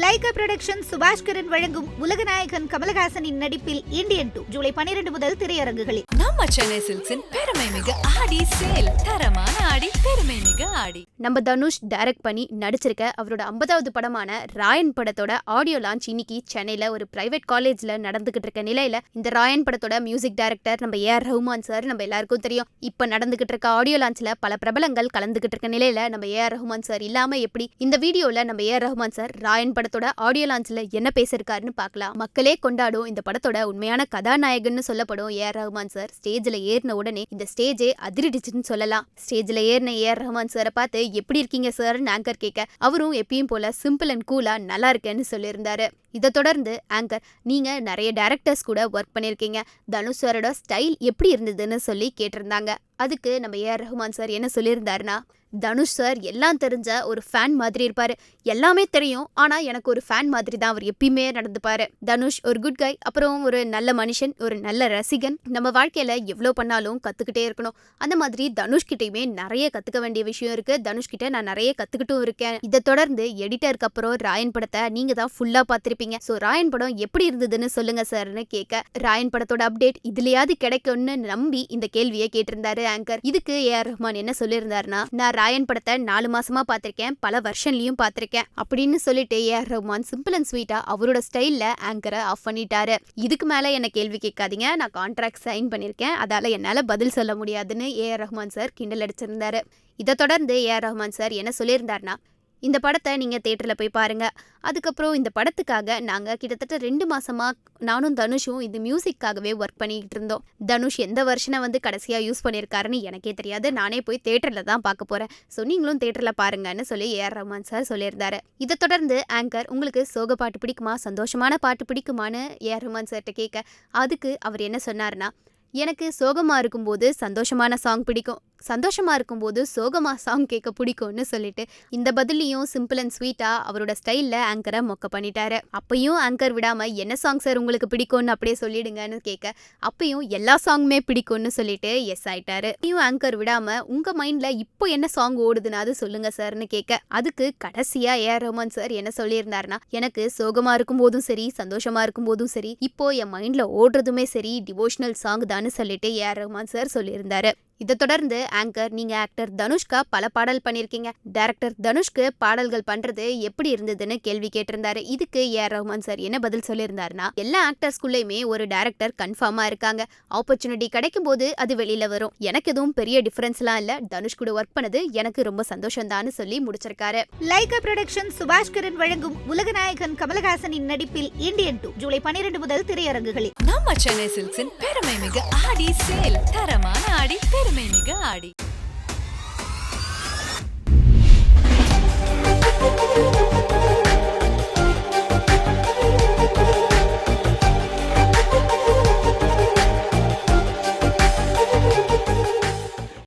Lyca production Subaskaran வழங்கும் உலகநாயகன் கமலஹாசனின் நடிப்பில் Indian two July பனிரெண்டு முதல் திரையரங்குகளில். நம்ம சென்னை சில்க்ஸின் பெருமை ஆடி சேல். தரமான ஆடி பெருமை ஆடி. நம்ம தனுஷ் டைரக்ட் பண்ணி நடிச்சிருக்க அவரோட ஐம்பதாவது படமான ராயன் படத்தோட ஆடியோ லான்ச் இன்னைக்கு சென்னையில ஒரு பிரைவேட் காலேஜ்ல நடந்துகிட்டு இருக்க நிலையில இந்த ராயன் படத்தோட மியூசிக் டைரக்டர் நம்ம ஏஆர் ரஹ்மான் சார் நம்ம எல்லாருக்கும் தெரியும். இப்ப நடந்துகிட்டு இருக்க ஆடியோ லான்ச்ல பல பிரபலங்கள் கலந்துகிட்டு இருக்க நிலையில நம்ம ஏஆர் ரஹ்மான் சார் இல்லாம எப்படி இந்த வீடியோல நம்ம ஏஆர் ரஹ்மான் சார் ராயன் படத்தோட ஆடியோ லான்ச்ல என்ன பேசியிருக்காருன்னு பார்க்கலாம். மக்களே கொண்டாடும் இந்த படத்தோட உண்மையான கதாநாயகன்னு சொல்லப்படும் ஏஆர் ரஹ்மான் சார் ஸ்டேஜ்ல ஏறின உடனே இந்த ஸ்டேஜே அதிரடிச்சுன்னு சொல்லலாம். ஸ்டேஜ்ல ஏறின ஏஆர் ரஹ்மான் சாரை பார்த்து எப்படி இருக்கீங்க சார்னு ஆங்கர் கேட்க அவரும் எப்பயும் போல சிம்பிள் அண்ட் கூலா நல்லா இருக்கேன்னு சொல்லியிருந்தாரு. இதை தொடர்ந்து ஆங்கர் நீங்கள் நிறைய டேரக்டர்ஸ் கூட ஒர்க் பண்ணியிருக்கீங்க. தனுஷ் சாரோட ஸ்டைல் எப்படி இருந்ததுன்னு சொல்லி கேட்டிருந்தாங்க. அதுக்கு நம்ம ஏஆர் ரஹ்மான் சார் என்ன சொல்லியிருந்தாருன்னா தனுஷ் சார் எல்லாம் தெரிஞ்ச ஒரு ஃபேன் மாதிரி இருப்பார். எல்லாமே தெரியும் ஆனால் எனக்கு ஒரு ஃபேன் மாதிரி தான் அவர் எப்பயுமே நடந்துப்பார். தனுஷ் ஒரு குட் கை அப்புறம் ஒரு நல்ல மனுஷன் ஒரு நல்ல ரசிகன். நம்ம வாழ்க்கையில் எவ்வளோ பண்ணாலும் கற்றுக்கிட்டே இருக்கணும். அந்த மாதிரி தனுஷ் கிட்டேயுமே நிறைய கற்றுக்க வேண்டிய விஷயம் இருக்குது தனுஷ் கிட்ட நான் நிறைய கற்றுக்கிட்டும் இருக்கேன். இதை தொடர்ந்து எடிட்டருக்கு அப்புறம் ராயன் படத்தை நீங்கள் தான் ஃபுல்லாக பார்த்துருப்பீங்க. ஸோ ராயன் படம் எப்படி இருந்ததுன்னு சொல்லுங்க சார்னு கேட்க ராயன் படத்தோட அப்டேட் இதுலயாவது கிடைக்கும்னு நம்பி இந்த கேள்வியை கேட்டிருந்தாரு ஆங்கர் இதுக்கு ஏ ஆர் ரஹ்மான் என்ன சொல்லியிருந்தாருன்னா நான் ராயன் படத்தை நாலு மாசமா பார்த்திருக்கேன் பல வருஷன்லயும் பார்த்திருக்கேன் அப்படின்னு சொல்லிட்டு A R Rahman simple and ஸ்வீட்டா அவரோட ஸ்டைல்ல ஆங்கரை ஆஃப் பண்ணிட்டாரு. இதுக்கு மேல என்ன கேள்வி கேட்காதீங்க நான் கான்ட்ராக்ட் சைன் பண்ணிருக்கேன் அதால என்னால பதில் சொல்ல முடியாதுன்னு ஏ ஆர் ரஹ்மான் சார் கிண்டல் அடிச்சிருந்தாரு. இதை தொடர்ந்து ஏ ஆர் ரஹ்மான் சார் என்ன சொல்லியிருந்தாருன்னா இந்த படத்தை நீங்கள் தேட்டரில் போய் பாருங்க. அதுக்கப்புறம் இந்த படத்துக்காக நாங்கள் கிட்டத்தட்ட ரெண்டு மாதமாக நானும் தனுஷும் இது மியூசிக்காகவே ஒர்க் பண்ணிக்கிட்டு இருந்தோம். தனுஷ் எந்த வருஷனை வந்து கடைசியாக யூஸ் பண்ணியிருக்காருன்னு எனக்கே தெரியாது. நானே போய் தேட்டரில் தான் பார்க்க போகிறேன் ஸோ நீங்களும் தேட்டரில் பாருங்கன்னு சொல்லி ஏஆர் ரஹ்மான் சார் சொல்லியிருந்தாரு. இதை தொடர்ந்து ஆங்கர் உங்களுக்கு சோக பாட்டு பிடிக்குமா? சந்தோஷமான பாட்டு பிடிக்குமான்னு ஏஆர் ரஹ்மான் சார்கிட்ட கேட்க அதுக்கு அவர் என்ன சொன்னார்னா எனக்கு சோகமாக இருக்கும்போது சந்தோஷமான சாங் பிடிக்கும். சந்தோஷமாக இருக்கும்போது சோகமா சாங் கேட்க பிடிக்கும்னு சொல்லிட்டு இந்த பதிலையும் சிம்பிள் அண்ட் ஸ்வீட்டாக அவரோட ஸ்டைலில் ஆங்கரை மொக்க பண்ணிட்டாரு. அப்பையும் ஆங்கர் விடாமல் என்ன சாங் சார் உங்களுக்கு பிடிக்கும்னு அப்படியே சொல்லிடுங்கன்னு கேட்க அப்பயும் எல்லா சாங்குமே பிடிக்கும்னு சொல்லிட்டு எஸ் ஆயிட்டாரு. அப்பயும் ஆங்கர் விடாமல் உங்கள் மைண்டில் இப்போ என்ன சாங் ஓடுதுன்னா அது சொல்லுங்க சார்னு கேட்க அதுக்கு கடைசியாக ஏ. ஆர் சார் என்ன சொல்லியிருந்தாருன்னா எனக்கு சோகமாக இருக்கும் போதும் சரி சந்தோஷமாக இருக்கும் போதும் சரி இப்போ என் மைண்டில் ஓடுறதுமே சரி டிவோஷனல் சாங் தான்னு சொல்லிட்டு ஏ. ஆர் ரஹ்மான் சார் சொல்லியிருந்தாரு. இதை தொடர்ந்து ஆங்கர் நீங்க ஆக்டர் தனுஷ்கா பல பாடல் பண்ணிருக்கீங்க டைரக்டர் தனுஷ்க்கு பாடல்கள் பண்றது எப்படி இருந்ததுன்னு கேள்வி கேட்டிருந்தாரு. இதுக்கு ஏ. ரஹ்மான் சார் என்ன பதில் சொல்லியிருந்தாருன்னா எல்லா ஆக்டர்ஸ்குள்ளேயுமே ஒரு டைரக்டர் கன்ஃபார்மா இருக்காங்க. ஆப்பர்ச்சுனிட்டி கிடைக்கும் போது அது வெளியில வரும். எனக்கு எதுவும் பெரிய டிஃபரன்ஸ்லாம் இல்ல. தனுஷ் கூட ஒர்க் பண்ணது எனக்கு ரொம்ப சந்தோஷம் சொல்லி முடிச்சிருக்காரு. லைகா புரொடக்ஷன் சுபாஷ்கரன் வழங்கும் உலகநாயகன் கமலஹாசனின் நடிப்பில் இந்தியன் டூ ஜூலை பனிரெண்டு முதல் திரையரங்குகளில். நம்ம சென்னை சில்க்ஸின் பெருமை மிகு ஆடி சேல். தரமான ஆடி பெருமை மிகு ஆடி